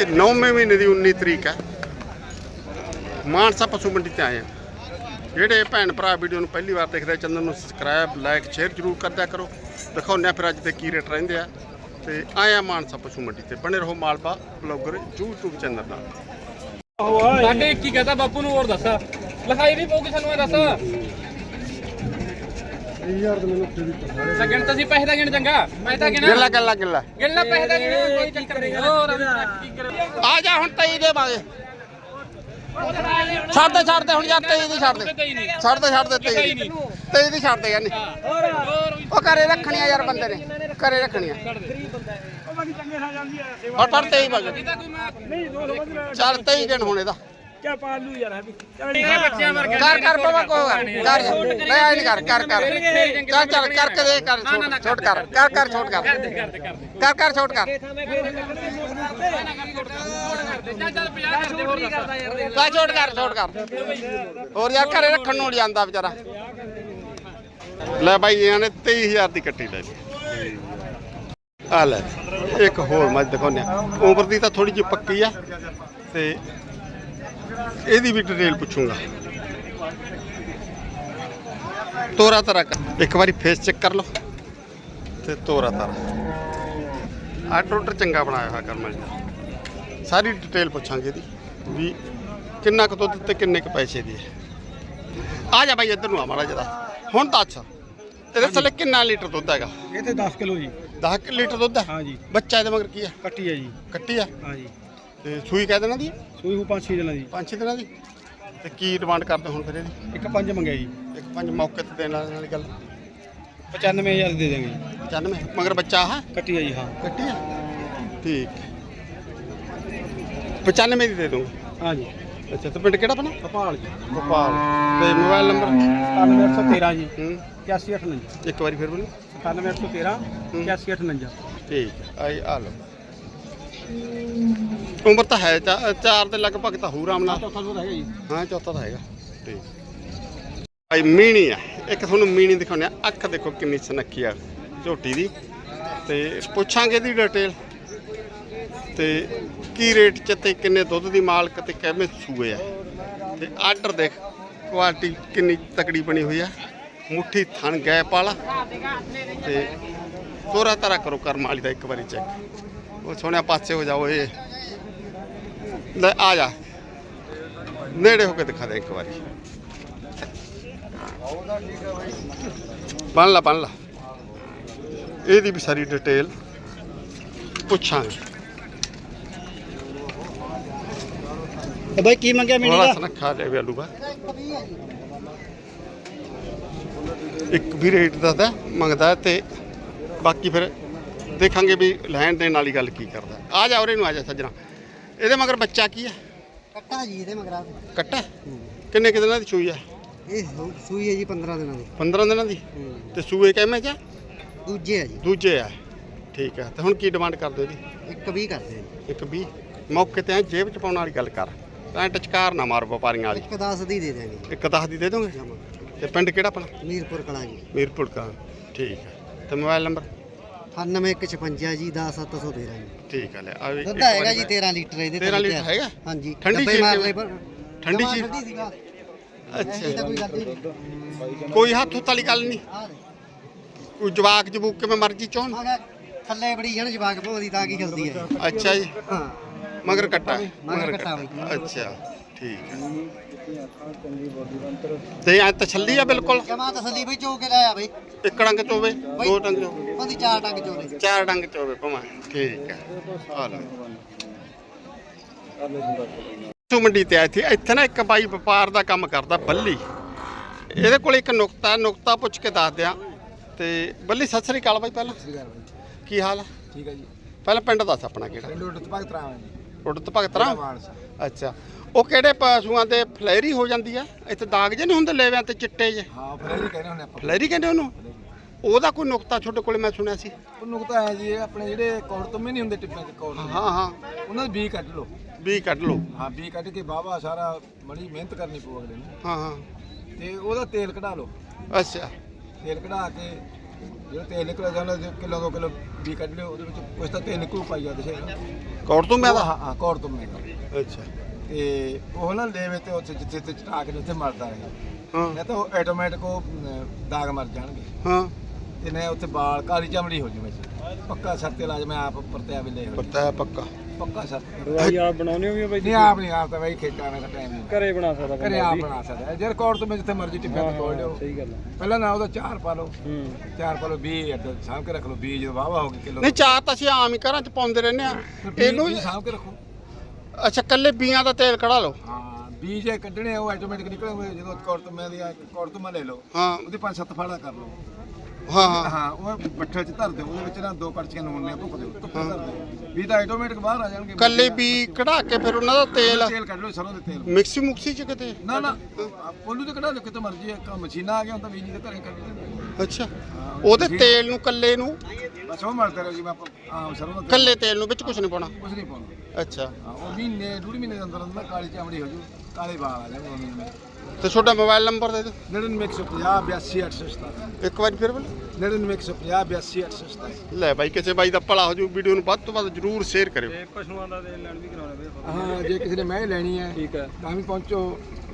ਅੱਜ 9ਵੇਂ ਮਹੀਨੇ ਦੀ 19 ਤਰੀਕ ਹੈ। ਮਾਨਸਾ ਪਸ਼ੂ ਮੰਡੀ ਤੇ ਆਏ ਆ ਜਿਹੜੇ ਭੈਣ ਭਰਾ ਵੀਡੀਓ ਨੂੰ ਪਹਿਲੀ ਵਾਰ ਦੇਖਦੇ ਚੈਨਲ ਨੂੰ ਸਬਸਕ੍ਰਾਈਬ ਲਾਈਕ ਸ਼ੇਅਰ ਜ਼ਰੂਰ ਕਰਦਿਆ ਕਰੋ। ਦਿਖਾਉਂਦੇ ਆ ਫਿਰ ਅੱਜ ਦੇ ਕੀ ਰੇਟ ਰਹਿੰਦੇ ਆ। ਤੇ ਆਇਆ ਮਾਨਸਾ ਪਸ਼ੂ ਮੰਡੀ ਤੇ। ਬਣੇ ਰਹੋ ਮਾਲਵਾ ਬਲੌਗਰ YouTube ਚੈਨਲ ਨਾਲ। ਸਾਡੇ ਕੀ ਕਹਤਾ, ਬਾਪੂ ਨੂੰ ਹੋਰ ਦੱਸ। ਲਿਖਾਈ ਵੀ ਪਊਗੀ ਸਾਨੂੰ, ਇਹ ਦੱਸ। ਲੱਗਣ ਤਾਂ ਸੀ ਪੈਸੇ ਦਾ ਗਿਣ ਚੰਗਾ। ਮੈਂ ਤਾਂ ਗਿਣਾ। ਗਿੱਲਾ ਗਿੱਲਾ ਗਿੱਲਾ ਗਿਣਨਾ ਪੈਸੇ ਦਾ ਗਿਣ ਕੋਈ ਚੱਕਰ ਨਹੀਂ। ਹੋਰ ਕੀ ਕਰੇ? ਆ ਜਾ ਹੁਣ 23 ਦੇਵਾਂਗੇ ਛੱਡ ਦੇ ਛੱਡ ਦੇ ਹੁਣ ਯਾਰ 23 ਦੀ ਛੱਡ ਦੇ। ਕਈ ਨਹੀਂ ਛੱਡ ਦੇ ਛੱਡ ਦੇ 23 ਦੀ। 23 ਦੀ। ਛੱਡ ਦੇ ਯਾਰ ਹੋਰ ਹੋਰ। ਵੀ ਉਹ ਘਰੇ ਰੱਖਣੀਆਂ ਯਾਰ ਬੰਦੇ ਨੇ। ਘਰੇ ਰੱਖਣੀਆਂ। ਛੱਡ ਦੇ। ਔਰ ਪਰ 23 ਮੰਗ ਇਹਦਾ ਕੋਈ ਮੈਂ ਚੱਲ 23 ਦਿਨ ਹੁਣ ਇਹਦਾ। ਕਿਆ ਪਾਲੂ ਯਾਰ ਹੈ ਵੀ ਇਹ ਬੱਚਿਆਂ ਵਰਗਾ ਕਰ ਕਰ ਪਵਾ ਕੋ ਕਰ। ਕਰ ਆਈ ਨਹੀਂ ਕਰ ਕਰ ਕਰ। ਚੱਲ ਚੱਲ ਕਰਕੇ ਦੇ ਕਰ ਛੋਟ- ਕਰ ਕਰ ਕਰ। ਛੋਟ ਕਰ। ਕਰ ਕਰ ਛੋਟ ਕਰ। ਚੱਲ ਚੱਲ 50 ਕਰਦੇ ਹੋਰ ਦੱਸ। ਕਾ ਛੋਟ ਕਰ ਛੋਟ ਕਰ। ਹੋਰ ਯਾਰ ਘਰੇ ਰੱਖਣ ਨੂੰ ਨਹੀਂ ਜਾਂਦਾ ਵਿਚਾਰਾ। ਲੈ ਬਾਈ ਇਹਨਾਂ ਨੇ 23000 ਦੀ ਕੱਟੀ ਲੈ ਲਈ। ਆ ਲੈ ਇੱਕ ਹੋਰ ਮੱਝ ਦਿਖਾਉਂਦੇ। ਆ ਉਮਰ ਦੀ ਤਾਂ ਥੋੜੀ ਜਿਹੀ ਪੱਕੀ ਆ। ਤੇ ਇਹਦੀ ਵੀ ਡਿਟੇਲ ਪੁੱਛੂੰਗਾ। ਤੋਰਾ ਤਰਾ ਕਰ। ਇੱਕ ਵਾਰੀ ਫੇਸ ਚੈੱਕ ਕਰ ਲਓ। ਤੇ ਤੋਰਾ ਤਰਾ। ਆ ਟੋਟਰ ਚੰਗਾ ਬਣਾਇਆ ਹੋਇਆ ਕਰਮਲ ਜੀ ਸਾਰੀ ਡਿਟੇਲ ਪੁੱਛਾਂਗੇ ਇਹਦੀ ਵੀ ਕਿੰਨਾ ਕੁ ਦੁੱਧ ਤੇ ਕਿੰਨੇ ਕੁ ਪੈਸੇ ਦੀ ਹੈ। ਆ ਜਾ ਬਾਈ ਇੱਧਰ ਨੂੰ ਆ ਮਾੜਾ ਜਰਾ ਹੁਣ ਤਾਂ ਅੱਛਾ। ਇਹਦੇ ਥੱਲੇ ਕਿੰਨਾ ਲੀਟਰ ਦੁੱਧ ਹੈਗਾ? ਇਹ ਤੇ 10 ਕਿਲੋ ਜੀ। 10 ਲੀਟਰ ਦੁੱਧ ਹੈ? ਹਾਂ ਜੀ ਬੱਚਾ ਇਹਦੇ ਮਗਰ ਕੀ ਹੈ? ਕੱਟੀ ਹੈ ਜੀ। ਕੱਟੀ ਆ ਹਾਂ? ਜੀ ਤੇ ਸੂਈ ਕਹਿ ਦੇਣਾ ਦੀ ਹੈ? ਸੂਈ ਹੂ 5-6 ਦਿਨਾਂ ਦੀ। ਪੰਜ ਛੇ ਦਿਨਾਂ ਦੀ? ਤੇ ਕੀ ਡਿਮਾਂਡ ਕਰਦੇ ਹੁਣ ਫਿਰ ਇਹਦੀ? ਇੱਕ ਪੰਜ ਮੰਗਿਆ ਜੀ। ਇੱਕ ਪੰਜ ਮੌਕੇ ਤੇ ਦੇਣ ਵਾਲੀ ਗੱਲ। 95000 ਦੇ ਦੇਵਾਂਗੇ ਜੀ 95 ਮਗਰ ਬੱਚਾ ਹੈ ਕੱਟੀ ਜੀ ਹਾਂ। ਕੱਟੀ ਆ? ਠੀਕ। 95 ਦੀ ਦੇ ਦੂੰਗਾ ਹਾਂ ਜੀ। ਅੱਛਾ ਤੇ ਪਿੰਡ ਕਿਹੜਾ ਆਪਣਾ? ਕਪਾਲ ਜੀ। ਗੋਪਾਲ ਤੇ ਮੋਬਾਈਲ ਨੰਬਰ? 97813 ਜੀ। ਹੂੰ। 8159 ਇੱਕ ਵਾਰੀ ਫਿਰ ਬੋਲੋ। 97813 8159 ਠੀਕ। ਆਈ ਆ ਲਓ। ਉਮਰ ਤਾਂ ਹੈ ਚਾ- ਚਾਰ ਦੇ ਲਗਭਗ ਤਾਂ ਹੂ ਰਾਮ ਨਾਲ। ਚੌਥਾ ਦੁੱਧ ਹੈਗਾ ਜੀ। ਹਾਂ ਚੌਥਾ ਤਾਂ ਹੈਗਾ। ਠੀਕ। ਭਾਈ ਮੀਣੀ ਆ। ਇੱਕ ਤੁਹਾਨੂੰ ਮੀਣੀ ਦਿਖਾਉਂਦੇ ਆ। ਅੱਖ ਦੇਖੋ ਕਿੰਨੀ ਸੁਨੱਖੀ ਆ ਝੋਟੀ ਦੀ। ਤੇ ਪੁੱਛਾਂਗੇ ਇਹਦੀ ਡਿਟੇਲ ਤੇ ਕੀ ਰੇਟ ਚ ਤੇ ਕਿੰਨੇ ਦੁੱਧ ਦੀ ਮਾਲਕ ਤੇ ਕਿਵੇਂ ਸੂਏ ਆ। ਤੇ ਆਰਡਰ ਦੇਖ ਕੁਆਲਿਟੀ ਕਿੰਨੀ ਤਕੜੀ ਬਣੀ ਹੋਈ ਆ। ਮੁੱਠੀ ਥਣ ਗੈਪ ਵਾਲਾ। ਤੇ ਤੋਰਾ ਤਾਰਾ ਕਰੋ ਕਰਮ ਵਾਲੀ ਦਾ ਇੱਕ ਵਾਰੀ ਚੈੱਕ ਉਹ ਸੋਹਣਿਆ ਪਾਸੇ ਹੋ ਜਾਓ ਇਹ। ਲੈ ਆ ਜਾ। ਨੇੜੇ ਹੋ ਕੇ ਦਿਖਾ ਦੇ ਇੱਕ ਵਾਰੀ। ਬਣ ਲਾ ਬਣ ਲਾ। ਇਹਦੀ ਵੀ ਸਾਰੀ ਡਿਟੇਲ ਪੁੱਛਾਂਗੇ। ਤੇ ਬਾਈ ਕੀ ਮੰਗਿਆ ਬੜਾ ਸੁਨੱਖਾ ਲੈ ਵੀ ਆਲੂ ਬਾ ਇੱਕ ਵੀ ਰੇਟ ਦੱਸਦਾ ਮੰਗਦਾ ਤੇ ਬਾਕੀ ਫਿਰ ਦੇਖਾਂਗੇ ਵੀ ਲੈਣ ਦੇਣ ਵਾਲੀ ਗੱਲ ਕੀ ਕਰਦਾ। ਆ ਜਾ ਉਰੇ ਨੂੰ ਆ ਜਾ ਸੱਜਣਾ। ਇਹਦੇ ਮਗਰ ਬੱਚਾ ਕੀ ਹੈ ਕੱਟਾ ਜੀ ਇਹਦੇ ਮਗਰਾ ਕੱਟਾ? ਕਿੰਨੇ ਕਿ ਦਿਨਾਂ ਦੀ ਸੂਈ ਹੈ ਇਹ ਸੂ- ਸੂਈ ਹੈ ਜੀ 15 ਦਿਨਾਂ ਦੀ। 15 ਦਿਨਾਂ ਦੀ? ਤੇ ਸੂਏ ਕਿਵੇਂ ਚ ਦੂਜੇ ਆ ਜੀ। ਦੂਜੇ ਆ। ਠੀਕ ਹੈ ਤੇ ਹੁਣ ਕੀ ਡਿਮਾਂਡ ਕਰਦੇ ਇਹਦੀ ਇੱਕ ਵੀ ਕਰਦੇ ਆ ਜੀ। ਇੱਕ 20 ਮੌਕੇ ਤੇ ਐਂ ਜੇਬ ਚ ਪਾਉਣ ਵਾਲੀ ਗੱਲ ਕਰ। ਤਾਂ ਟਚਕਾਰ ਨਾ ਮਾਰ ਵਪਾਰੀਆਂ ਵਾਲੀ। ਇੱਕ 10 ਦੀ ਦੇ ਦਿਆਂਗੇ। ਜੀ। ਇੱਕ 10 ਦੀ ਦੇ ਦੋਗੇ? ਤੇ ਪਿੰਡ ਕਿਹੜਾ ਆਪਣਾ? ਮੀਰਪੁਰ ਕਲਾਂ ਜੀ। ਮੀਰਪੁਰ ਕਾ ਠੀਕ ਹੈ ਤੇ ਮੋਬਾਈਲ ਨੰਬਰ? 9156 ਜੀ 10713 ਜੀ ਠੀਕ ਹੈ ਲੈ ਆ ਵੀ ਦੁੱਧ ਇੱਕ ਹੈਗਾ ਵਾਰੀ ਜੀ 13 ਲੀਟਰ ਇਹਦੇ 13 ਲੀਟਰ ਹੈਗਾ ਹਾਂਜੀ ਠੰਡੀ ਡੱਬੇ ਚੀਜ਼ ਮਾਰ ਕਿਵੇਂ? ਲਏ ਪਰ ਠੰਡੀ ਜਮਾਂ ਚੀਜ਼? ਠੰਡੀ ਸੀਗਾ ਐਸੀ ਅੱਛਾ ਤਾਂ ਕੋਈ ਗੱਲ ਹੀ ਨਹੀਂ ਕੋਈ ਹੱਥ ਹੁੱਥ ਵਾਲੀ ਗੱਲ ਨਹੀਂ। ਕੋਈ ਜਵਾਕ ਜਬੂਕ ਕਿਵੇਂ ਮਰਜ਼ੀ ਲੈ, ਥੱਲੇ ਬੜੀ ਜਣ ਜਵਾਕ ਭੋਦੀ ਤਾਂ ਕੀ ਖਲਦੀ ਹੈ। ਅੱਛਾ ਜੀ ਹਾਂ ਮਗਰ ਕੱਟਾ? ਮਗਰ ਕੱਟਾ। ਅੱਛਾ ਠੀਕ ਹੈ ਤੇ ਐ ਤਸੱਲੀ ਆ ਬਿਲਕੁਲ। ਜਮਾ ਤਸੱਲੀ ਬਈ ਚੋ ਕੇ ਲਾਇਆ ਬਈ। ਇੱਕ ਡੰਗ ਚੋਵੇ ਦੋ ਡੰਗ ਚੋਵੇ। ਉਹਦੀ ਚਾਰ ਚਾਰ ਡੰਗ ਚੋਵੇ ਭਮਾ ਠੀਕ ਹੈ। ਆ ਲੈ ਤੂੰ ਮੰਡੀ ਤੇ ਆਈ ਸੀ। ਇੱਥੇ ਨਾ ਇੱਕ ਬਾਈ ਵਪਾਰ ਦਾ ਕੰਮ ਕਰਦਾ ਬੱਲੀ। ਇਹਦੇ ਕੋਲ ਇੱਕ ਨੁਕਤਾ ਨੁਕਤਾ ਪੁੱਛ ਕੇ ਦੱਸ ਦਿਆਂ। ਤੇ ਬੱਲੀ ਸਤਿ ਸ੍ਰੀ ਅਕਾਲ ਬਾਈ ਪਹਿਲਾਂ। ਕੀ ਹਾਲ ਹੈ ਠੀਕ ਹੈ ਜੀ। ਪਹਿਲਾਂ ਪਿੰਡ ਦੱਸ ਆਪਣਾ ਕਿਹੜਾ? ਪਿੰਡ ਉੱਟ ਭਗਤ ਰਾਮ ਜੀ ਉੜਤ ਭਗਤਰਾ ਅੱਛਾ। ਉਹ ਕਿਹੜੇ ਪਸ਼ੂਆਂ ਦੇ ਫਲੈਰੀ ਹੋ ਜਾਂਦੀ ਆ? ਇੱਥੇ ਦਾਗ ਜੇ ਨਹੀਂ ਹੁੰਦੇ ਲੈਵਿਆਂ ਤੇ ਚਿੱਟੇ ਜੇ ਹਾਂ ਕਹਿੰਦੇ ਹੁੰਦੇ ਆਪਾਂ। ਫਲੈਰੀ ਕਹਿੰਦੇ ਉਹਨੂੰ? ਉਹਦਾ ਕੋਈ ਨੁਕਤਾ ਤੁਹਾਡੇ ਕੋਲੇ ਮੈਂ ਸੁਣਿਆ ਸੀ। ਉਹ ਨੁਕਤਾ ਹੈ ਜੀ ਇਹ ਆਪਣੇ ਜਿਹੜੇ ਕੌੜ ਤੋਂ ਨਹੀਂ ਹੁੰਦੇ ਟਿੱਪਾਂ ਚ ਕੌੜ ਹਾਂ ਹਾਂ। ਉਹਨਾਂ ਦੇ ਬੀ ਕੱਢ ਲਓ। ਵੀ ਕੱਢ ਲਓ। ਹਾਂ ਬੀ ਕੱਢ ਕੇ ਬਾਬਾ ਸਾਰਾ ਬੜੀ ਮਿਹਨਤ ਕਰਨੀ ਪਊ ਅਗਲੇ ਨੂੰ। ਹਾਂ ਹਾਂ। ਤੇ ਉਹਦਾ ਤੇਲ ਕਢਾ ਲਓ। ਅੱਛਾ। ਤੇਲ ਕਢਾ ਕੇ ਜਿਹੜਾ ਤੇਲ ਨਿਕਲਦਾ ਉਹਨਾਂ ਦੇ ਕਿਲੋ ਦੋ ਕਿਲੋ ਬੀ ਕੱਢ ਲਿਓ ਉਹਦੇ ਵਿੱਚ ਕੁਛ ਤਾਂ ਤੇਲ ਨਿਕਲੂ ਪਾਈ ਜਾਂਦੇ ਸੀ ਕੌੜ ਤੋਂ ਮੈਂ ਦਾ? ਹਾਂ ਹਾਂ ਕੋੜ ਤੋਂ ਮੈਂ ਅੱਛਾ। ਤੇ ਉਹ ਨਾ ਲੈਵੇ ਤੇ ਉੱਥੇ ਜਿੱਥੇ ਤੇ ਚਟਾ ਕੇ ਉੱਥੇ ਮਰਦਾ ਰਹੇ। ਹਾਂ। ਨਹੀਂ ਤਾਂ ਉਹ ਆਟੋਮੈਟਿਕ ਉਹ ਅਮ, ਦਾਗ ਮਰ ਜਾਣਗੇ। ਹਾਂ। ਤੇ ਨੇ ਉੱਥੇ ਬਾਲ ਕਾਲੀ ਚਮੜੀ ਹੋ ਜੂਵੇ ਪੱਕਾ ਸੱਤੇ ਇਲਾਜ ਮੈਂ ਆਪ ਪਰਤਿਆ ਵੀ ਲੈ ਹੋ ਪਤਾ ਹੈ ਪੱਕਾ। ਪੱਕਾ ਸੱਤ ਦਵਾਈ ਆਪ ਬਣਾਉਣੀ ਹੋ ਵੀ ਬਾਈ ਨਹੀਂ ਆਪ ਨਹੀਂ ਆਪ ਤਾਂ ਬਈ ਖੇਤਾਂ ਦਾ ਟਾਈਮ ਨਹੀਂ ਘਰੇ ਬਣਾ ਸਕਦਾ ਘਰੇ ਆਪ ਬਣਾ ਸਕਦਾ ਜੇ ਰਿਕਾਰਡ ਤੋਂ ਮੈਂ ਜਿੱਥੇ ਮਰਜ਼ੀ ਟਿੱਪਿਆ ਤੋਂ ਤੋੜ ਲਿਓ। ਸਹੀ ਗੱਲ ਹੈ ਪਹਿਲਾਂ ਨਾ ਉਹਦਾ ਚਾਰ ਪਾ ਲਓ। ਹੂੰ। ਚਾਰ ਪਾ ਲਓ 20 ਅੱਡ ਸਾਂਭ ਕੇ ਰੱਖ ਲਓ। 20 ਜਦੋਂ ਵਾਵਾ ਹੋ ਗਈ ਕਿਲੋ ਨਹੀਂ ਚਾਰ ਤਾਂ ਅਸੀਂ ਆਮ ਹੀ ਘਰਾਂ 'ਚ ਪਾਉਂਦੇ ਰਹਿੰਦੇ ਆ ਇਹਨੂੰ ਇਹਨੂੰ ਸਾਂਭ ਕੇ ਰੱਖੋ। ਅੱਛਾ ਕੱਲੇ ਬੀਆਂ ਦਾ ਤੇਲ ਕਢਾ ਲਓ। ਹਾਂ ਬੀਜ ਇਹ ਕੱਢਣੇ ਉਹ ਆਟੋਮੈਟਿਕ ਨਿਕਲਣਗੇ ਜਦੋਂ ਕੋੜ ਤੋਂ ਮੈਂ ਦੀ ਕੋੜ ਤੋਂ ਮੈਂ ਲੈ ਲਓ। ਹਾਂ। ਉਹਦੇ ਪੰਜ ਸੱਤ ਫਾੜਾ ਕਰ ਲਓ। ਹਾਂ ਹਾਂ। ਹਾਂ ਉਹ ਬੱਠਲ ਚ ਧਰ ਦਿਓ ਉਹਦੇ ਵਿੱਚ ਨਾ ਦੋ ਕੜਛੀਆਂ ਨੂਨ ਦੀਆਂ ਧੁੱਪ ਦਿਓ ਧੁੱਪ ਧਰ ਦਿਓ ਵੀ ਤਾਂ ਆਟੋਮੈਟਿਕ ਬਾਹਰ ਆ ਜਾਣਗੇ। ਕੱਲੇ ਬੀ ਕਢਾ ਕੇ ਫਿਰ ਉਹਨਾਂ ਦਾ ਤੇਲ? ਤੇਲ ਕੱਢ ਲਓ ਸਰੋਂ ਦੇ ਤੇਲ। ਮਿਕਸੀ ਮੁਕਸੀ 'ਚ ਕਿਤੇ? ਨਾ ਨਾ ਪੋਲੂ ਤੇ ਕਢਾ ਲਓ ਕਿਤੇ ਮਰਜ਼ੀ ਹੈ ਮਸ਼ੀਨਾਂ ਆ ਗਿਆ ਹੁਣ ਤਾਂ ਬੀਜੀ ਦੇ ਘਰੇ ਕੱਢ ਲੈਂਦੇ ਅੱਛਾ। ਉਹਦੇ ਤੇਲ ਨੂੰ ਕੱਲੇ ਨੂੰ? ਬਸ ਉਹ ਮਰਦੇ ਰਹੋ ਜੀ ਮੈਂ ਆਮ ਸਰੋਂ ਦਾ ਤੇਲ। ਕੱਲੇ ਤੇਲ ਨੂੰ ਵਿੱਚ ਕੁਝ ਨਹੀਂ ਪਾਉਣਾ? ਕੁਝ ਨਹੀਂ ਪਾਉਣਾ। ਅੱਛਾ। ਹਾਂ, ਉਹ ਮਹੀਨੇ ਡੂਢ ਮਹੀਨੇ ਦੇ ਅੰਦਰ ਅੰਦਰ ਕਾਲੀ ਚਾਮੜੀ ਹੋ ਜੂ। ਕਾਲੇ ਵਾਲ ਆ ਜਾਣਗੇ ਉਹਨਾਂ ਨੂੰ ਤੇ ਤੁਹਾਡਾ ਮੋਬਾਈਲ ਨੰਬਰ ਦੇ ਦਿਓ। 9950 82817 ਇੱਕ ਵਾਰੀ ਫਿਰ ਬੋਲੋ। 9950 82817 ਲੈ ਬਾਈ ਕਿਸੇ ਬਾਈ ਦਾ ਭਲਾ ਹੋ ਜੂ ਵੀਡੀਓ ਨੂੰ ਵੱਧ ਤੋਂ ਵੱਧ ਜਰੂਰ ਸ਼ੇਅਰ ਕਰਿਓ। ਤੇ ਪਸ਼ੂਆਂ ਦਾ ਦੇ ਲੈਣ ਵੀ ਕਰਾਉਣਾ ਬਈ ਹਾਂ ਜੇ ਕਿਸੇ ਨੇ ਮੈਂ ਲੈਣੀ ਹੈ ਠੀਕ ਹੈ। ਤਾਂ ਵੀ ਪਹੁੰਚੋ।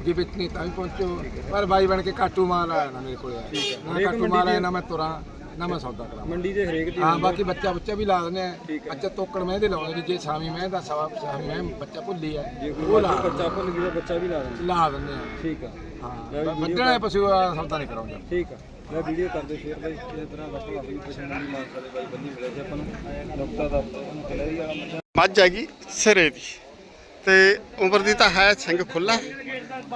ਜੇ ਵੇਚਣੀ ਤਾਂ ਵੀ ਪਹੁੰਚੋ। ਪਰ ਬਾਈ ਬਣ ਕੇ ਕਾਟੂ ਮਾਲ ਆਇਆ ਨਾ ਮੇਰੇ ਕੋਲ ਨਾ ਕਾਟੂ ਮਾਲ ਆਇਆ ਨਾ ਮੈਂ ਤੁਰਾਂ। ਨਾ ਮੈਂ ਸੌਦਾ ਕਰਾਂ ਮੰਡੀ ਦੇ ਹਰੇਕ ਦੀ ਹਾਂ ਬਾਕੀ ਬੱਚਾ ਬੱਚਾ ਵੀ ਲਾ ਦਿੰਦੇ ਆ। ਬੱਚਾ ਤੋਕੜ ਮੈਂ ਦੇ ਲਾਉਂਦੇ ਜੀ ਜੇ ਸਾਮੀ ਮੈਂ ਦਾ ਸਵਾ ਸਾਮੀ ਮੈਂ ਬੱਚਾ ਭੁੱਲੀ ਜੇ ਉਹ ਲਾ ਬੱਚਾ ਭੁੱਲ ਗਿਆ ਬੱਚਾ ਵੀ ਲਾ ਦੇਣਾ ਲਾ ਦਿੰਦੇ ਆ। ਠੀਕ ਆ। ਹਾਂ ਵੱਢਣਾ ਪਸ਼ੂ ਆ ਸੌਦਾ ਨਹੀਂ ਕਰਾਉਂਦੇ। ਠੀਕ ਆ। ਮੈਂ ਵੀਡੀਓ ਕਰਦੇ ਸ਼ੇਅਰ ਬਾਈ ਇਸੇ ਤਰ੍ਹਾਂ ਦਾ ਭਲਾ ਵੀ ਪਸ਼ੂ ਮੰਡੀ ਮਾਨਸਾ ਦੇ ਬਾਈ ਬੰਦੀ ਮਿਲਿਆ ਸੀ ਆਪਾਂ ਨੂੰ। ਨੁਕਤਾ ਦਾ ਕਲੈਰੀ ਵਾਲਾ ਮੱਝਾਂ ਹੈਗੀ ਸਿਰੇ ਦੀ। ਤੇ ਉਮਰ ਦੀ ਤਾਂ ਹੈ ਸਿੰਘ ਖੁੱਲਾ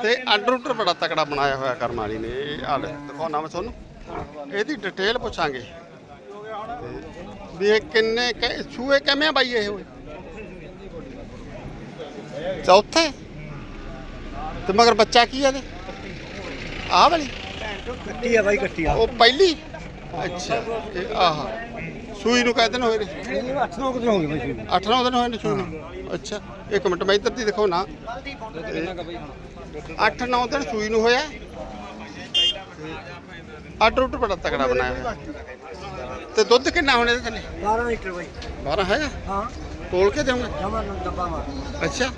ਤੇ ਆਰਡਰ ਉਡਰ ਬੜਾ ਤਕੜਾ ਬਣਾਇਆ ਹੋਇਆ ਕਰਮ ਵਾਲੀ ਨੇ। ਇਹ ਆ ਲੈ ਦਿਖਾਉਣਾ ਮੈਂ ਤੁਹਾਨੂੰ। ਇਹਦੀ ਡਿਟੇਲ ਪੁੱਛਾਂਗੇ। ਵੀ ਇਹ ਕਿੰਨੇ ਕ- ਸੂਏ ਕਿਵੇਂ ਆ ਬਾਈ ਇਹ? ਹੋਏ ਚੌਥੇ? ਤੇ ਮਗਰ ਬੱਚਾ ਕੀ ਹੈ ਇਹਦੇ? ਆਹ ਵਾਲੀ? ਕੱਟੀ ਆ ਬਾਈ ਕੱਟੀ ਉਹ ਪਹਿਲੀ? ਅੱਛਾ ਇਹ ਆਹ। ਸੂਈ ਨੂੰ ਕਹਿੰਦੇ ਨੇ ਹੋਏ ਨੇ? ਇਹ 8 9 ਕਿਲੋ ਹੋ ਗਏ ਬਾਈ 8 9 ਦਿਨ ਹੋਏ ਨੇ ਸੂਈ ਨੂੰ? ਅੱਛਾ ਇੱਕ ਮਿੰਟ ਮੈਂ ਇੱਧਰ ਦੀ ਦਿਖਾਓ ਨਾ ਕਿੰਨਾ ਕਾ ਬਾਈ ਹੁਣ 8 9 ਦਿਨ ਸੂਈ ਨੂੰ ਹੋਇਆ। ਆਰਡਰ ਉਡਰ ਬੜਾ ਤਕੜਾ ਬਣਾਇਆ ਹੋਇਆ। ਤੇ ਦੁੱਧ ਕਿੰਨਾ ਹੋਣੇ ਇਹਦੇ ਥੱਲੇ? 12 ਲੀਟਰ ਬਾਈ। 12 ਹੈਗਾ? ਹਾਂ। ਤੋਲ ਕੇ ਦੇਵਾਂਗੇ? ਜਮਾ ਡੱਬਾ ਮਾਰ। ਅੱਛਾ।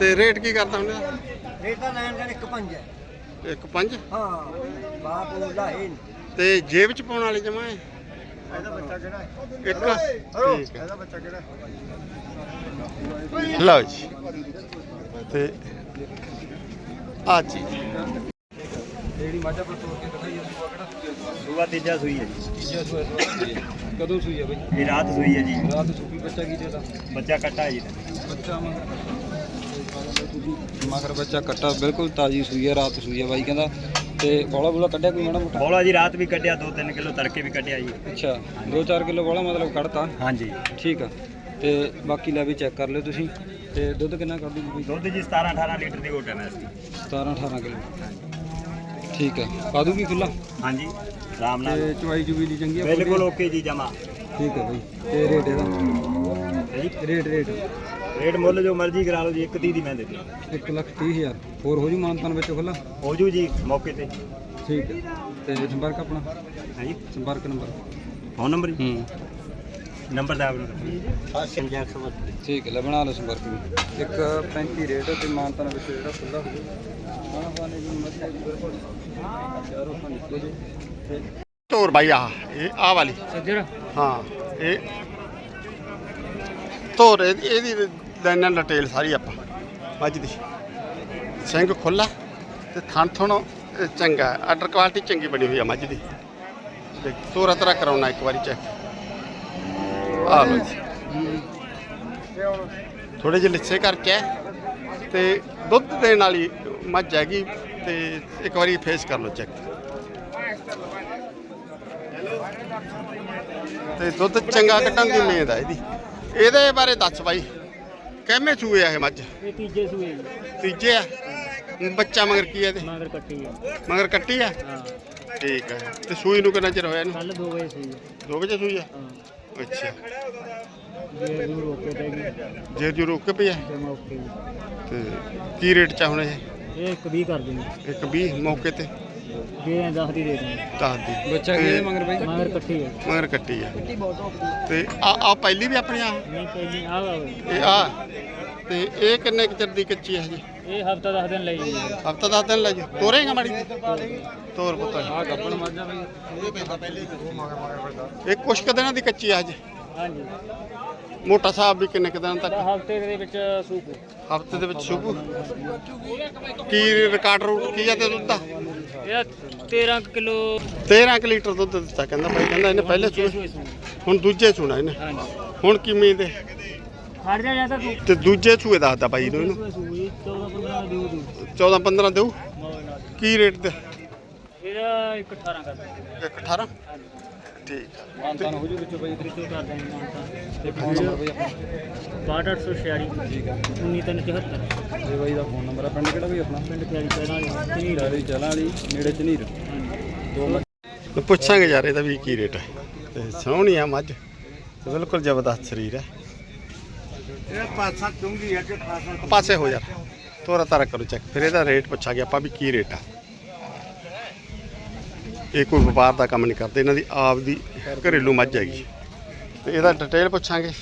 ਤੇ ਰੇਟ ਕੀ ਕਰਦਾ ਹੁਣ ਰੇਟ ਤਾਂ ਲੈਣ ਦੇਣ ਇੱਕ ਪੰਜ ਹੈ। ਇੱਕ ਪੰਜ? ਹਾਂ। ਬਾਪ ਬੋਲਦਾ ਹੈ ਨੀ। ਤੇ ਜੇਬ ਚ ਪਾਉਣ ਵਾਲੇ ਜਮਾ ਹੈ ਇਹਦਾ ਬੱਚਾ ਕਿਹੜਾ ਹੈ? ਇੱਕ? ਠੀਕ ਹੈ। ਇਹਦਾ ਬੱਚਾ ਕਿਹੜਾ ਹੈ? ਲਓ ਜੀ। ਤੇ ਆ ਚੀਜ਼। ਜਿਹੜੀ ਮਾਝਾ ਪਰ ਤੋੜ ਕੇ ਦਿਖਾਈ ਆ ਸੂਆ ਕਿਹੜਾ? ਸੂਆ ਸੁਬਾ ਤੀਜਾ ਸੂਈ ਹੈ ਜੀ। ਤੀਜਾ ਸੂਆ ਸੂਆ ਕਦੋਂ ਸੂਈ ਆ ਬਾਈ? ਇਹ ਰਾਤ ਸੂਈ ਹੈ ਜੀ। ਰਾਤ ਸੂਪੀ ਬੱਚਾ ਕੀ ਦੇਦਾ ਬੱਚਾ ਕੱਟਾ ਜੀ। ਬੱਚਾ ਮਗਰ ਬੱਚਾ ਕੱਟਾ ਬਿਲਕੁਲ ਤਾਜੀ ਸੂਈ ਹੈ ਰਾਤ ਸੂਈ ਹੈ ਬਾਈ ਕਹਿੰਦਾ। ਤੇ ਬੋਲਾ ਬੋਲਾ ਕੱਢਿਆ ਕੋਈ ਮਾੜਾ ਮੋਟਾ? ਬੋਲਾ ਜੀ ਰਾਤ ਵੀ ਕੱਢਿਆ 2-3 ਕਿਲੋ ਤੜਕੇ ਵੀ ਕੱਢਿਆ ਜੀ। ਅੱਛਾ 2-4 ਕਿਲੋ ਬੋਲਾ ਮਤਲਬ ਕੱਢਤਾ? ਹਾਂਜੀ। ਠੀਕ ਆ। ਤੇ ਬਾਕੀ ਲੈ ਵੀ ਚੈੱਕ ਕਰ ਲਿਓ ਤੁਸੀਂ। ਤੇ ਦੁੱਧ ਕਿੰਨਾ ਬਾਈ ਦੁੱਧ ਜੀ 17-18 ਲੀਟਰ ਦੀ ਘੋਟਾ ਹੈ ਇਸ 17 18 ਕਿਲੋ। ਠੀਕ ਆ। ਪਾ ਦੂਗੀ ਖੁੱਲਾ ਹਾਂਜੀ ਆਰਾਮ ਨਾਲ। ਤੇ ਚਵਾਈ ਚੁਬੀ ਦੀ ਚੰਗੀ ਆ ਬਿਲਕੁਲ ਓਕੇ ਜੀ ਜਮਾ। ਠੀਕ ਆ ਬਾਈ। ਤੇ ਰੇਟ ਇਹਦਾ? Rate rate. ਰੇਟ ਮੁੱਲ ਜੋ ਮਰਜ਼ੀ ਕਰਾ ਲਓ ਜੀ 1 ਦੀ ਮੈਂ ਦੇ ਦੇ 1 ਲੱਖ 30 ਹਜ਼ਾਰ। ਹੋਰ ਹੋ ਜੂ ਮਾਨਤਾਨ ਵਿੱਚ ਖੁੱਲਾ ਹੋ ਜੂ ਜੀ ਮੌਕੇ ਤੇ। ਠੀਕ ਤੇ ਸੰਪਰਕ ਆਪਣਾ? ਹਾਂਜੀ। ਸੰਪਰਕ ਨੰਬਰ? ਫੋਨ ਨੰਬਰ ਜੀ? ਹੂੰ। ਨੰਬਰ ਦਾ ਆਪਣਾ ਠੀਕ ਹੈ ਲੈ ਬਣਾ ਲਓ ਸੰਪਰਕ ਵੀ ਇੱਕ 35 ਰੇਟ ਤੇ ਮਾਨਤਾਨ ਵਿੱਚ ਜਿਹੜਾ ਖੁੱਲਾ ਹੋ ਜੂ ਖਾਣਾ ਪਾਣੇ ਦੀ ਮੱਛੀ ਦੀ ਬਿਲਕੁਲ। ਚਾਰੋਂ ਖਾਣੇ ਇੱਕੋ ਜਿਹੇ ਤੇ ਤੋਰ ਬਾਈ ਆਹ ਇਹ ਆਹ ਵਾਲੀ। ਸੱਜਰ ਹਾਂ ਇਹ। ਤੋਰ ਇਹਦੀ ਲੈਣਾ ਡਿਟੇਲ ਸਾਰੀ ਆਪਾਂ। ਮੱਝ ਦੀ। ਸਿੰਘ ਖੁੱਲਾ ਤੇ ਥਣ ਥਣ ਚੰਗਾ। ਆਰਡਰ ਕੁਆਲਿਟੀ ਚੰਗੀ ਬਣੀ ਹੋਈ ਆ ਮੱਝ ਦੀ। ਦੇਖ ਤੋਰਾ ਤਰਾ ਕਰਾਉਣਾ ਇੱਕ ਵਾਰੀ ਚੈੱਕ ਆ ਲੋ ਜੀ। ਥੋੜੇ ਜਿਹੇ ਲਿੱਸੇ ਕਰਕੇ ਹੈ ਤੇ ਦੁੱਧ ਦੇਣ ਵਾਲੀ ਮੱਝ ਹੈਗੀ ਤੇ ਇੱਕ ਵਾਰੀ ਫੇਸ ਕਰ ਲਓ ਚੈੱਕ ਤੇ ਦੁੱਧ ਚੰਗਾ ਕੱਢਣ ਦੀ ਉਮੀਦ ਆ ਇਹਦੀ। ਇਹਦੇ ਬਾਰੇ ਦੱਸ ਬਾਈ ਕਿਵੇਂ ਚੂਏ ਆ ਇਹ ਮੱਝ? ਇਹ ਤੀਜੇ ਸੂਏ ਤੀਜੇ ਆ? ਬੱਚਾ ਮਗਰ ਕੀ ਆ ਇਹਦੇ? ਮਗਰ ਕੱਟੀ ਹੈ ਮਗਰ ਕੱਟੀ ਆ? ਹਾਂ। ਠੀਕ ਆ। ਤੇ ਸੂਈ ਨੂੰ ਕਿੰਨਾ ਚਿਰ ਹੋਇਆ ਇਹਨੂੰ? ਕੱਲ 2 ਵਜੇ ਸੂਈ ਦੋ ਵਜੇ ਸੂਈ ਆ? ਹਾਂ। ਅੱਛਾ। ਜੇ ਤੇ ਜੀ ਜੇ ਜੂ ਰੁਕ ਆ ਜਮਾ ਓਕੇ ਤੇ ਕੀ ਰੇਟ ਚ ਆ ਹੁਣ ਇਹ? ਇਹ ਇੱਕ 20 ਕਰ ਦਿੰਦੇ। ਇੱਕ 20 ਮੌਕੇ ਤੇ? ਆਂ 10 ਦੀ ਦੇ ਦਾਂਗੇ ਦੱਸ ਦੀ। ਬੱਚਾ ਕੀ ਹੈ ਮਗਰ ਬਾਈ? ਮਗਰ ਇਕੱਠੀ ਹੈ ਮਗਰ ਕੱਟੀ ਆ। ਤੇ ਆ ਆ ਪਹਿਲੀ ਵੀ ਆਪਣੀ ਆ? ਨਹੀਂ ਪਹਿਲੀ ਆ ਬਈ। ਇਹ ਆ। ਤੇ ਇਹ ਕਿੰਨੇ ਕੁ ਚਿਰ ਦੀ ਕੱਚੀ ਹੈ ਜੀ? ਇਹ ਹਫਤਾ 10 ਦਿਨ ਲਈ ਜੀ। ਹਫਤਾ ਦਸ ਦਿਨ ਲੈ ਜਾ ਤੋਰੇਗਾ ਮਾੜੀ ਤੋਰ ਪੁੱਤ। ਆ ਗੱਪਣ ਮਾਝਾ ਬਾਈ। ਇਹ ਕੁਛ ਕੁ ਦਿਨਾਂ ਦੀ ਕੱਚੀ ਆ ਜੀ ਹਾਂਜੀ। ਮੋਟਾ ਸਾਹਿਬ ਵੀ ਕਿੰਨੇ ਕੁ ਦਿਨਾਂ ਤੱਕ? ਹਫ਼ਤੇ ਦੇ ਵਿੱਚ ਸੂਪ। ਹਫ਼ਤੇ ਦੇ ਵਿੱਚ ਸ਼ੁਭੂ ਕੀ ਰਿਕਾਰਡ ਰੂਟ ਕੀ ਆ ਤੇ ਦੁੱਧ ਦਾ? ਇਹ 13 ਕਿਲੋ। 13 ਕੁ ਲੀਟਰ ਦੁੱਧ ਦਿੱਤਾ ਕਹਿੰਦਾ ਭਾਈ ਕਹਿੰਦਾ ਇਹਨੇ ਪਹਿਲੇ ਚੂਹੇ ਹੁਣ ਦੂਜੇ ਚੁਣਾ ਇਹਨੇ। ਹੁਣ ਕੀ ਉਮੀਦ ਹੈ? ਖੜ ਜਾ ਜਾਂ ਤਾਂ ਤੂੰ। ਤੇ ਦੂਜੇ ਚੂਹੇ ਦੱਸਦਾ ਬਾਈ ਨੂੰ ਇਹਨੂੰ। ਸੂਈ 14 15 ਦਿਓ ਦੂ 14 15 ਦੇਊ ਕੀ ਰੇਟ ਦੇ ਇਹਦਾ 1 18 ਕਰ ਦੇ 18 ਠੀਕ ਆ। ਮਾਨਤਾਨ ਹੋ ਜੂ ਵਿੱਚੋਂ ਬਾਈ ਵਿੱਚੋਂ ਕਰ ਦੇਣੀ ਮਾਨਤਾ। ਤੇ ਫੋਨ ਨੰਬਰ ਬਾਈ ਆਪਣਾ। 6846 ਠੀਕ ਆ। 19374 ਇਹ ਬਾਈ ਦਾ ਫੋਨ ਨੰਬਰ ਆ। ਪਿੰਡ ਕਿਹੜਾ ਬਾਈ ਆਪਣਾ? ਪਿੰਡ ਪਿਆਰੀ ਪੈਣਾ ਵਾਲੀ। ਝਨੀਰ ਵਾਲੀ ਚਲਾਂ ਵਾਲੀ ਨੇੜੇ ਝਨੀਰ। ਦੋ ਮਿੰਟ ਮੈਂ ਪੁੱਛਾਂਗੇ ਯਾਰ ਇਹਦਾ ਵੀ ਕੀ ਰੇਟ ਹੈ ਤੇ ਸੋਹਣੀ ਆ ਮੱਝ। ਤੇ ਬਿਲਕੁਲ ਜ਼ਬਰਦਸਤ ਸਰੀਰ ਹੈ ਪਾਸਾ ਹੈ ਜਾ। ਤੋਰਾ ਤਾਰਾ ਕਰੋ ਚੈੱਕ ਫਿਰ ਇਹਦਾ ਰੇਟ ਪੁੱਛਾਂਗੇ ਆਪਾਂ ਵੀ ਕੀ ਰੇਟ ਆ। ਇਹ ਕੋਈ ਵਪਾਰ ਦਾ ਕੰਮ ਨਹੀਂ ਕਰਦੇ ਇਹਨਾਂ ਦੀ ਆਪ ਦੀ ਘਰੇਲੂ ਮੱਝ ਹੈਗੀ। ਤੇ ਇਹਦਾ ਡਿਟੇਲ ਪੁੱਛਾਂਗੇ।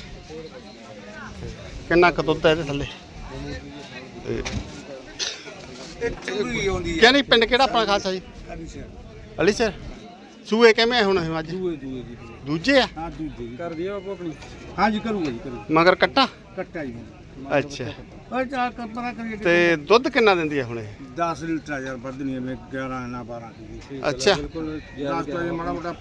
ਕਿੰਨਾ ਕੁ ਦੁੱਧ ਹੈ ਇਹਦੇ ਥੱਲੇ? ਕਿਆ ਨਹੀਂ ਪਿੰਡ ਕਿਹੜਾ ਆਪਣਾ ਖਾਲਸਾ ਜੀ? ਅਲੀ ਸਰ ਸੂਏ ਕਿਵੇਂ ਹੁਣ ਇਹ ਮੱਝ ਦੂਏ ਦੂਏ ਜੀ। ਦੂਜੇ ਆ? ਹਾਂ ਦੂਜੀ ਕਰ ਦਿਓ ਆਪੋ ਆਪਣੀ? ਹਾਂ ਜੀ ਕਰੂਗਾ ਜੀ ਕਰੂ ਮਗਰ ਕੱਟਾ? ਕੱਟਾ ਜੀ। ਅੱਛਾ। ਓਏ ਚਾ ਕੰਪਨਾ ਕਰੀਏ ਤੇ ਦੁੱਧ ਕਿੰਨਾ ਦਿੰਦੀ ਹੈ ਹੁਣ ਇਹ? 10 ਲੀਟਰ ਯਾਰ ਵੱਧ ਨਹੀਂ ਐਵੇਂ 11 ਨਾ 12 ਦੀ ਅੱਛਾ। ਬਿਲਕੁਲ 10 ਤੋਂ ਇਹ ਮਾੜਾ ਮੋਟਾ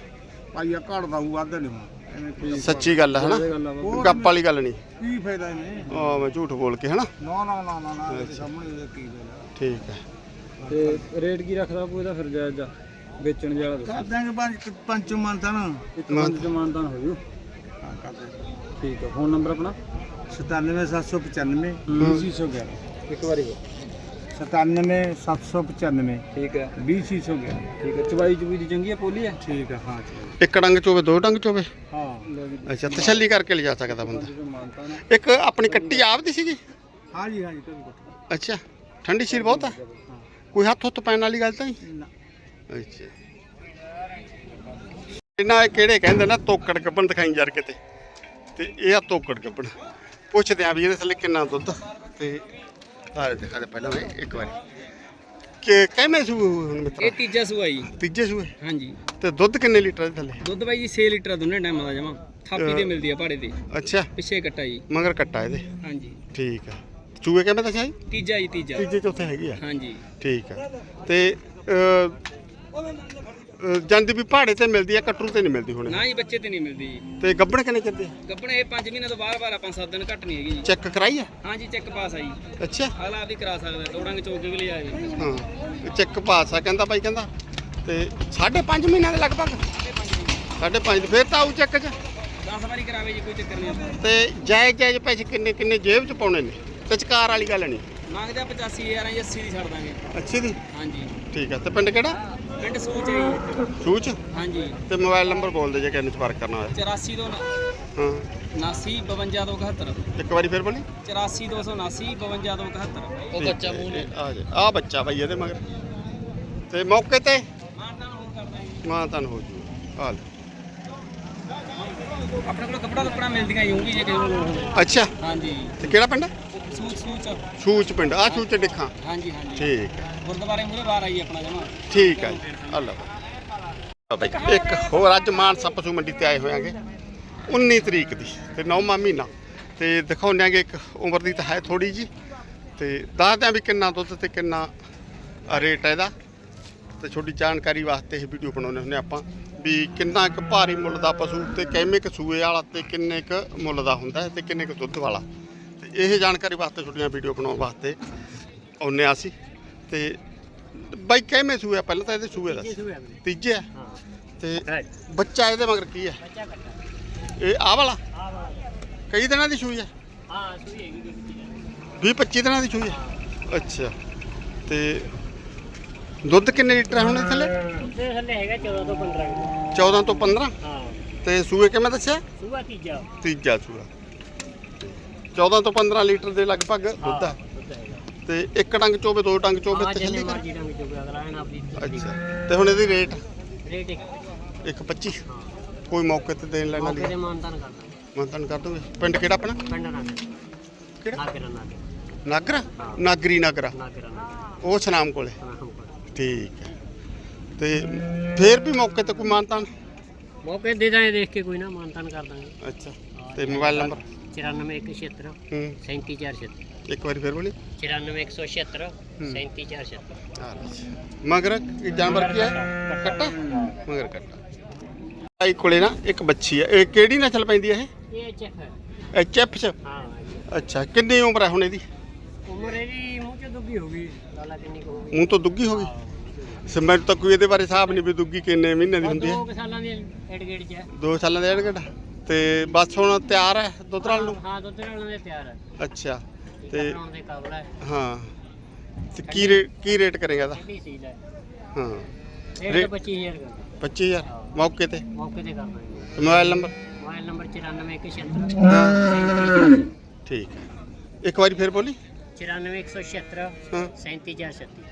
ਪਾਈਆ ਘੜਦਾ ਹੋਊ ਵੱਧ ਨਹੀਂ ਹੋਣਾ ਸੱਚੀ ਗੱਲ ਹੈ ਹਨਾ। ਗੱਪ ਵਾਲੀ ਗੱਲ ਨਹੀਂ। ਕੀ ਫਾਇਦਾ ਇਹਨੇ? ਆ ਮੈਂ ਝੂਠ ਬੋਲ ਕੇ ਹਨਾ? ਨਾ ਨਾ ਨਾ ਨਾ ਸਾਹਮਣੇ ਕੀ ਫਾਇਦਾ? ਠੀਕ ਹੈ ਤੇ ਰੇਟ ਕੀ ਰੱਖਦਾ ਇਹਦਾ ਫਿਰ ਜਾਇਜ਼ ਦਾ? ਵੇਚਣ ਵਾਲਾ ਦੱਸੋ। ਕਰ ਦਾਂਗੇ ਪੰਜ ਪੰਜ ਮੰਨਤਾ ਨਾ ਇੱਕ ਪੰਜ ਜਮਾਨਦਾਨ ਹੋ ਜੂ। ਹਾਂ ਕਰ ਦੇ ਠੀਕ ਆ ਫੋਨ ਨੰਬਰ ਆਪਣਾ? 97795 ਹੂੰ। 20611 ਇੱਕ ਵਾਰੀ ਹੋਰ। 97795 ਠੀਕ ਹੈ 20611 ਠੀਕ ਹੈ ਚਵਾਈ ਚੁਬੀ ਦੀ ਚੰਗੀ ਹੈ ਪੋਲੀ ਹੈ ਠੀਕ ਹੈ ਹਾਂ ਚਲੋ ਇੱਕ ਡੰਗ ਚੋਵੇ ਦੋ ਡੰਗ ਚੋਵੇ? ਹਾਂ। ਲਓ ਜੀ। ਅੱਛਾ ਤਸੱਲੀ ਕਰਕੇ ਲਿਜਾ ਸਕਦਾ ਬੰਦਾ। ਜੋ ਇੱਕ ਆਪਣੀ ਕੱਟੀ ਆਪ ਦੀ ਸੀਗੀ? ਹਾਂ ਜੀ ਹਾਂ ਜੀ ਅੱਛਾ ਠੰਡੀ ਸੀਰ ਬਹੁਤ ਆ? ਕੋਈ ਹੱਥ ਹੁੱਥ ਪੈਣ ਵਾਲੀ ਗੱਲ ਤਾਂ ਨਹੀਂ? ਨਾ। ਅੱਛਾ। ਇਹਨਾਂ ਕਿਹੜੇ ਕਹਿੰਦੇ ਨਾ? ਤੋਕੜ ਗੱਬਣ ਦਿਖਾਈ ਯਾਰ ਕਿਤੇ। ਤੇ ਇਹ ਆ ਤੋਕੜ ਗੱਬਣ। ਪੁੱਛਦੇ ਆ ਵੀ ਇਹਦੇ ਥੱਲੇ ਕਿੰਨਾ ਦੁੱਧ। ਤੇ ਆਰੇ ਦਿਖਾ ਦੇ ਪਹਿਲਾਂ ਇੱਕ ਵਾਰੀ। ਕਿ ਕਿਵੇਂ ਸੂ ਹੁਣ ਮਿੱਤਰਾ? ਇਹ ਤੀਜਾ ਸੂਆ ਜੀ। ਤੀਜੇ ਸੂਏ? ਹਾਂਜੀ। ਤੇ ਦੁੱਧ ਕਿੰਨੇ ਲੀਟਰ ਦੇ ਥੱਲੇ? ਦੁੱਧ ਬਾਈ ਜੀ 6 ਲੀਟਰ ਦੋਨੇ ਟਾਈਮਾਂ ਦਾ ਜਮਾ। ਥਾਪੀ ਤੇ ਮਿਲਦੀ ਆ ਭਾੜੇ ਤੇ। ਅੱਛਾ। ਪਿੱਛੇ ਕੱਟਾ ਜੀ। ਮਗਰ ਕੱਟਾ ਇਹਦੇ। ਹਾਂਜੀ। ਠੀਕ ਆ। ਚੂਹੇ ਕਿਵੇਂ ਦੱਸਿਆ ਜੀ? ਤੀਜਾ ਜੀ ਤੀਜਾ। ਤੀਜੇ ਚੌਥੇ ਹੈਗੀ ਆ। ਹਾਂਜੀ। ਠੀਕ ਆ। ਤੇ ਜਾਂਦੀ ਵੀ ਪਹਾੜੇ ਤੇ ਮਿਲਦੀ ਆ ਕਟਰੂ ਤੇ ਨਹੀਂ ਮਿਲਦੀ ਹੁਣ। ਨਾ ਜੀ ਬੱਚੇ ਤੇ ਨਹੀਂ ਮਿਲਦੀ। ਜੀ ਤੇ ਗੱਬਣ ਕਿੰਨੇ ਚਿਰ ਦੇ? ਗੱਬਣ ਇਹ 5 ਮਹੀਨੇ ਤੋਂ ਬਾਅਦ ਬਾਅਦ ਆਪਾਂ 7 ਦਿਨ ਘੱਟ ਨਹੀਂ ਹੈਗੀ ਜੀ। ਚੈੱਕ ਕਰਾਈ ਆ ਹਾਂਜੀ ਚੈੱਕ ਪਾਸ ਆ ਜੀ। ਅੱਛਾ। ਅਗਲਾ ਵੀ ਕਰਾ ਸਕਦਾ ਤੋੜਾਂਗੇ ਚੌਕ ਵੀ ਲਿਆ ਜੀ। ਹਾਂ ਚੈੱਕ ਪਾਸ ਆ ਕਹਿੰਦਾ ਬਾਈ ਕਹਿੰਦਾ। ਤੇ 5.5 ਮਹੀਨਿਆਂ ਦੇ ਲਗਭਗ? 5.5 ਫੇਰ ਤਾਂ ਆਊ ਚੈੱਕ ਚ। 10 ਵਾਰੀ ਕਰਾਵੇ ਜੀ ਕੋਈ ਚੱਕਰ ਨਹੀਂ ਤੇ ਜਾਇਜ਼ ਜਾਇਜ਼ ਪੈਸੇ ਕਿੰਨੇ ਕਿੰਨੇ ਜੇਬ ਚ ਪਾਉਣੇ ਨੇ? ਤੇ ਚਕਾਰ ਵਾਲੀ ਗੱਲ ਨਹੀਂ। ਮੰਗਦੇ ਆ 85000 ਜੀ 80 ਦੀ ਛੱਡ ਦਾਂਗੇ। ਅੱਛੀ ਦੀ? ਹਾਂਜੀ। ਠੀਕ ਆ ਤੇ ਪਿੰਡ ਕਿਹੜਾ? ਪਿੰਡ ਸੂਚ ਹੈ ਜੀ। ਸੂਚ ਹਾਂਜੀ। ਤੇ ਮੋਬਾਈਲ ਨੰਬਰ ਬੋਲ ਦੇ ਜੇ ਕਿਸੇ ਨੂੰ ਸੰਪਰਕ ਕਰਨਾ ਹੋਵੇ 84 ਤੋਂ ਹਾਂ। 79 52 ਤੋਂ 71 ਇੱਕ ਵਾਰੀ ਫੇਰ ਬੋਲੀ। 84 279 52 ਤੋਂ 71 ਉਹ ਬੱਚਾ ਮੂੰਹ ਆ ਜਾ। ਆ ਬੱਚਾ ਬਾਈ ਇਹਦੇ ਮਗਰ। ਤੇ ਮੌਕੇ ਤੇ ਮਾਨਦਾਨ ਹੋਰ ਕਰਦਾ ਜੀ। ਮਾਂ ਤਨ ਹੋ ਜੂ। ਹਾਲ ਆਪਣੇ ਕੋਲ ਕੱਪੜਾ ਲੱਪੜਾ ਮਿਲਦੀਆਂ ਯੂੰਗੀ ਜੇ ਕਿਸੇ ਨੂੰ ਅੱਛਾ। ਹਾਂਜੀ। ਤੇ ਕਿਹੜਾ ਪਿੰਡ? ਸੂਚ ਸੂਚ। ਸੂਚ ਪਿੰਡ ਆ ਸੂਚ ਡਿੱਖਾਂ ਹਾਂਜੀ ਹਾਂਜੀ। ਠੀਕ ਹੈ। ਗੁਰਦੁਆਰੇ ਮੂਹਰੇ ਬਾਹਰ ਆਈ ਆਪਣਾ ਜਮਾ। ਠੀਕ ਹੈ ਜੀ। ਅੱਲਾ ਬਾਈ ਇੱਕ ਹੋਰ ਅੱਜ ਮਾਨਸਾ ਪਸ਼ੂ ਮੰਡੀ ਤੇ ਆਏ ਹੋਇਆਂਗੇ 19 ਤਰੀਕ ਦੀ ਤੇ 9ਵਾਂ ਮਹੀਨਾ। ਤੇ ਦਿਖਾਉਂਦੇ ਆਂਗੇ ਇੱਕ ਉਮਰ ਦੀ ਤਾਂ ਹੈ ਥੋੜੀ ਜੀ ਤੇ ਦੱਸਦੇ ਆਂ ਵੀ ਕਿੰਨਾ ਦੁੱਧ ਤੇ ਕਿੰਨਾ ਰੇਟ ਹੈ ਇਹਦਾ। ਤੇ ਛੋਟੀ ਜਾਣਕਾਰੀ ਵਾਸਤੇ ਇਹ ਵੀਡੀਓ ਬਣਾਉਂਦੇ ਹੁੰਦੇ ਆਪਾਂ। ਵੀ ਕਿੰਨਾ ਇੱਕ ਭਾਰੀ ਮੁੱਲ ਦਾ ਪਸ਼ੂ ਤੇ ਕਿੰਨੇ ਕੁ ਸੂਏ ਵਾਲਾ ਤੇ ਕਿੰਨੇ ਕੁ ਮੁੱਲ ਦਾ ਹੁੰਦਾ ਤੇ ਕਿੰਨੇ ਕੁ ਦੁੱਧ ਵਾਲਾ। ਤੇ ਇਹ ਜਾਣਕਾਰੀ ਵਾਸਤੇ ਛੋਟੀਆਂ ਵੀਡੀਓ ਬਣਾਉਣ ਵਾਸਤੇ ਆਉਂਦੇ ਆ ਅਸੀਂ। ਤੇ ਬਾਈ ਕਿਵੇਂ ਸੂਏ ਆ? ਪਹਿਲਾਂ ਤਾਂ ਇਹਦੇ ਸੂਏ ਦਾ ਤੀਜੇ ਆ ਤੇ ਬੱਚਾ ਇਹਦੇ ਮਗਰ ਕੀ ਹੈ ਇਹ ਆ ਵਾਲਾ? ਕਈ ਦਿਨਾਂ ਦੀ ਸੂਈ ਹੈ ਹਾਂ ਸੂਈ ਹੈਗੀ ਕੋਈ 20 25 ਦਿਨਾਂ ਦੀ ਸੂਈ ਹੈ। ਅੱਛਾ। ਤੇ ਦੁੱਧ ਕਿੰਨੇ ਲੀਟਰ ਹੈ ਹੁਣ ਇਹ ਥੱਲੇ? ਉੱਤੇ ਥੱਲੇ ਹੈਗਾ 14 ਤੋਂ 15 ਕਿਲੋ। 14 ਤੋਂ 15 ਹਾਂ। ਤੇ ਸੂਏ ਕਿਵੇਂ ਦੱਸਿਆ? ਸੂਆ ਤੀਜਾ। ਤੀਜਾ ਸੂਆ। 14 ਤੋਂ 15 ਲੀਟਰ ਦੇ ਲਗਭਗ ਦੁੱਧ ਹੈ। ਦੁੱਧ ਹੈਗਾ। ਤੇ ਇੱਕ ਡੰਗ ਚੋਵੇ ਦੋ ਡੰਗ ਚੋਵੇ ਹਾਂ ਤੇ ਜਿੰਨੇ ਮਰਜ਼ੀ ਅਗਲਾ ਇਹਨਾਂ ਆਪਣੀ ਅੱਛਾ। ਤੇ ਹੁਣ ਇਹਦੀ ਰੇਟ? ਰੇਟ ਇੱਕ 1.25 ਕੋਈ ਮੌਕੇ ਤੇ ਦੇਣ ਲੈਣ ਮੌਕੇ ਵਾਲੀ ਦੇ ਮਾਨਤਾਨ ਕਰਦਾ ਮੈਂ ਤੁਹਾਨੂੰ ਕਰ ਦੂੰਗੇ? ਪਿੰਡ ਕਿਹੜਾ ਆਪਣਾ? ਪਿੰਡ ਨਾ ਕਿਹੜਾ? ਨਾਗਰਾ। ਨਾਗਰਾ ਨਾਗਰਾ। ਉਹ ਸਨਾਮ ਕੋਲੇ। ਹਾਂ। ਠੀਕ ਹੈ। ਤੇ ਫੇਰ ਵੀ ਮੌਕੇ ਤੇ ਕੋਈ ਮਾਨਤਾਨ ਮੌਕੇ ਦੇ ਦਾਂਗੇ ਦੇਖ ਕੇ ਕੋਈ ਨਾ ਮਾਨਤਾਨ ਕਰ ਦਾਂਗੇ। ਅੱਛਾ। ਤੇ ਮੋਬਾਈਲ ਨੰਬਰ? 94176 ਹੂੰ। 37476 ਇੱਕ ਵਾਰੀ ਫੇਰ ਬੋਲੀ 94176 37476 ਮਗਰ ਇਹ ਜਾਨਵਰ ਕੀ ਹੈ? ਕੱਟਾ? ਮਗਰ ਕੱਟਾ। ਆਈ ਕੋਲੇ ਨਾ ਇੱਕ ਬੱਚੀ ਹੈ। ਇਹ ਕਿਹੜੀ ਨਸਲ ਪੈਂਦੀ ਹੈ ਇਹ? ਐਚਐਫ ਇਹ ਐਚ ਐਫ ਚ? ਹਾਂ ਅੱਛਾ। ਕਿੰਨੀ ਉਮਰ ਹੈ ਹੁਣ ਇਹਦੀ? ਉਮਰ ਇਹਦੀ ਦੁੱਗੀ ਹੋ ਗਈ। ਲਾਲਾ ਕਿੰਨੀ ਕੁ ਹੋ ਗਈ? ਮੂੰਹ ਤੋਂ ਦੁੱਗੀ ਹੋ ਗਈ? ਸਮਝ ਤਾਂ ਕੋਈ ਇਹਦੇ ਬਾਰੇ ਹਿਸਾਬ ਨਹੀਂ ਵੀ ਦੁੱਗੀ ਕਿੰਨੇ ਮਹੀਨੇ ਦੀ ਹੁੰਦੀ ਹੈ। ਦੋ ਕੁ ਸਾਲਾਂ ਦੀ ਐਡ ਗੇੜ ਚ ਹੈ। ਦੋ ਸਾਲਾਂ ਦੇ ਡੇਢ ਘੰਟਾ ਤੇ ਬਸ ਹੁਣ ਤਿਆਰ ਹੈ ਦੁੱਧ ਨਾਲ ਨੂੰ? ਹਾਂ ਦੁੱਧ ਨਾਲ ਦੇ ਤਿਆਰ ਹੈ। ਅੱਛਾ ਤੇ ਤੇ ਬਣਾਉਣ ਦੇ ਕਾਬਲ ਹੈ। ਹਾਂ ਤੇ ਕੀ ਰੇਟ ਕੀ ਰੇਟ ਕਰੇਗਾ ਸੀਲ ਹੈ। ਹਾਂ। ਰੇਟ ਰੇ- 25000 ਕਰ। 25000 ਮੌਕੇ ਤੇ? ਮੌਕੇ ਤੇ ਕਰ ਦਾਂਗੇ ਤੇ ਮੋਬਾਈਲ ਨੰਬਰ? ਮੋਬਾਈਲ ਨੰਬਰ 94176 ਠੀਕ ਹੈ। ਇੱਕ ਵਾਰੀ ਫੇਰ ਬੋਲੀ। 94176 ਹਾਂ। 37436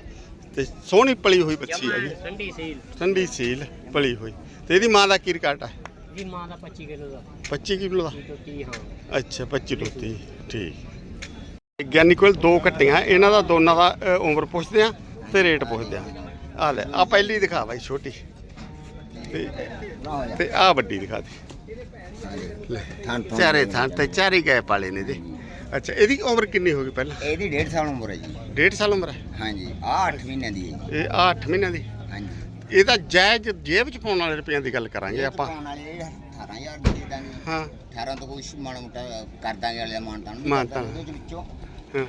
ਤੇ ਸੋਹਣੀ ਪਲੀ ਹੋਈ ਬੱਚੀ ਹੈ ਜੀ ਠੰਡੀ ਸੀਲ। ਠੰਡੀ ਸੀਲ ਪਲੀ ਹੋਈ। ਤੇ ਇਹਦੀ ਮਾਂ ਦਾ ਕੀ ਰਿਕਾਰਡ ਹੈ ਜੀ ਮਾਂ ਦਾ 25 ਕਿਲੋ ਦਾ। 25 ਕਿਲੋ ਦਾ? ਕੀ ਟੁੱਟੀ ਹਾਂ। ਅੱਛਾ 25 ਤੋਂ 30 ਠੀਕ ਗਿਆਨੀ ਕੋਲ ਦੋ ਕੱਟੀਆਂ ਇਹਨਾਂ ਦਾ ਦੋਨਾਂ ਦਾ ਉਮਰ ਪੁੱਛਦੇ ਆ ਤੇ ਰੇਟ ਪੁੱਛਦੇ ਆ। ਆ ਲੈ ਆ ਪਹਿਲੀ ਦਿਖਾ ਬਾਈ ਛੋਟੀ। ਤੇ ਤੇ ਆ ਵੱਡੀ ਦਿਖਾ ਦੇ। ਲੈ ਚਾਰੇ ਥਾਂ ਤੇ ਚਾਰੇ ਗਏ ਪਾਲੇ ਨੇ ਜੀ। ਅੱਛਾ ਇਹਦੀ ਉਮਰ ਕਿੰਨੀ ਹੋ ਗਈ ਪਹਿਲਾਂ? ਇਹਦੀ ਡੇਢ ਸਾਲ ਉਮਰ ਹੈ ਜੀ। ਡੇਢ ਸਾਲ ਉਮਰ ਹੈ? ਹਾਂਜੀ ਆ 8 ਮਹੀਨਿਆਂ ਦੀ ਹੈ ਜੀ। ਇਹ ਆ 8 ਮਹੀਨਿਆਂ ਦੀ? ਹਾਂਜੀ। ਇਹਦਾ ਜਾਇਜ਼ ਜੇਬ ਚ ਪਾਉਣ ਵਾਲੇ ਰੁਪਈਆਂ ਦੀ ਗੱਲ ਕਰਾਂਗੇ ਆਪਾਂ। ਪਾਉਣ ਵਾਲੇ 18000 ਦੇ ਦਾਂਗੇ। ਹਾਂ। 18 ਤੋਂ ਕੋਈ ਮਾੜਾ ਮੋਟਾ ਕਰ ਦਾਂਗੇ ਵਾਲੇ ਮਾਨਤਾਨ। ਕਰ ਦਾਂਗੇ ਉਹਦੇ ਵਿੱਚੋਂ।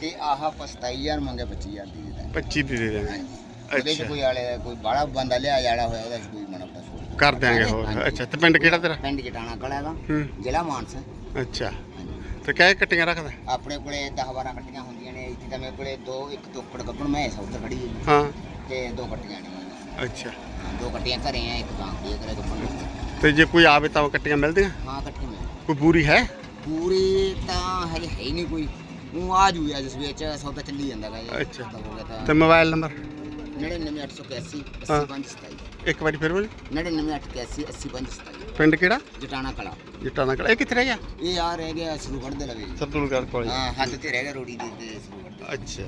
ਤੇ ਆਹ 25000 ਮੰਗੇ 25000 ਦੀ ਦੇ ਦਾਂਗੇ। 25 ਦੀ ਦੇ ਦੇਵਾਂਗੇ ਹਾਂਜੀ। ਉਹਦੇ ਚ ਅੱਛਾ। ਕੋਈ ਵਾਲੇ ਕੋਈ ਬਾੜਾ ਬੰਦਾ ਲਿਆ ਜਾੜਾ ਹੋਇਆ ਉਹਦਾ 'ਚ ਕੋਈ ਮਾੜਾ ਮੋਟਾ ਛੋੜ ਕਰ ਦਿਆਂਗੇ ਹੋਰ। ਹਾਂਜੀ। ਅੱਛਾ ਤੇ ਪਿੰਡ ਕਿਹੜਾ ਤੇਰਾ? ਪਿੰਡ ਜਟਾਣਾ ਕਲਾ ਦਾ। ਹੂੰ। ਜ਼ਿਲ੍ਹਾ ਮਾਨਸਾ। ਅੱਛਾ। ਹਾਂਜੀ ਤੇ ਕਹਿ ਕੱਟੀਆਂ ਰੱਖਦਾ। ਆਪਣੇ ਕੋਲੇ 10 12 ਕੱਟੀਆਂ ਹੁੰਦੀਆਂ ਨੇ ਇੱਥੇ ਤਾਂ ਮੇਰੇ ਕੋਲੇ ਦੋ ਇੱਕ ਟੋਕੜ ਕੱਪਣ ਮੈਂ ਇਸ ਉੱਧਰ ਖੜੀ ਹਾਂ। ਤੇ ਦੋ ਕੱਟੀਆਂ ਨੇ ਅੱਛਾ। ਦੋ ਕੱਟੀਆਂ ਘਰੇ ਆ ਇੱਕ ਗਾਂ ਦੀ ਕਰੇ ਕੱਪਣ ਤੇ ਜੇ ਕੋਈ ਆਵੇ ਤਾਂ ਕੱਟੀਆਂ ਮਿਲਦੀਆਂ? ਹਾਂ ਕੱਟੀਆਂ ਮਿਲਦੀਆਂ। ਕੋਈ ਬੂਰੀ ਹੈ? ਪੂਰੀ ਤਾਂ ਹਜੇ ਹੈ ਹੀ ਨਹੀਂ ਕੋਈ। ਉਹ ਆ ਜੂ ਅੱਜ ਸਵੇਰ ਚ ਸੌਦਾ ਚੱਲੀ ਜਾਂਦਾ ਗਾ ਅੱਛਾ। ਤੇ। Mobile number? 99881 80527 ਇੱਕ ਵਾਰੀ ਫਿਰ ਬੋਲ। 99881 8527 ਪਿੰਡ ਕਿਹੜਾ? ਜਟਾਣਾ ਕਲਾ। ਜੱਟਾਂ ਦਾ ਕਲਾ। ਇਹ ਕਿੱਥੇ ਰਹਿ ਗਿਆ? ਇਹ ਆ ਰਹਿ ਗਿਆ ਸਰੂਗੜ੍ਹ ਦੇ ਲਵੇ। ਸਰਦੂਲਗੜ੍ਹ ਕੋਲ ਹਾਂ। ਹੱਦ ਤੇ ਰਹਿ ਗਿਆ ਰੋੜੀ ਦੇ ਤੇ ਸਰੂਗੜ੍ਹ ਦੇ। ਅੱਛਾ।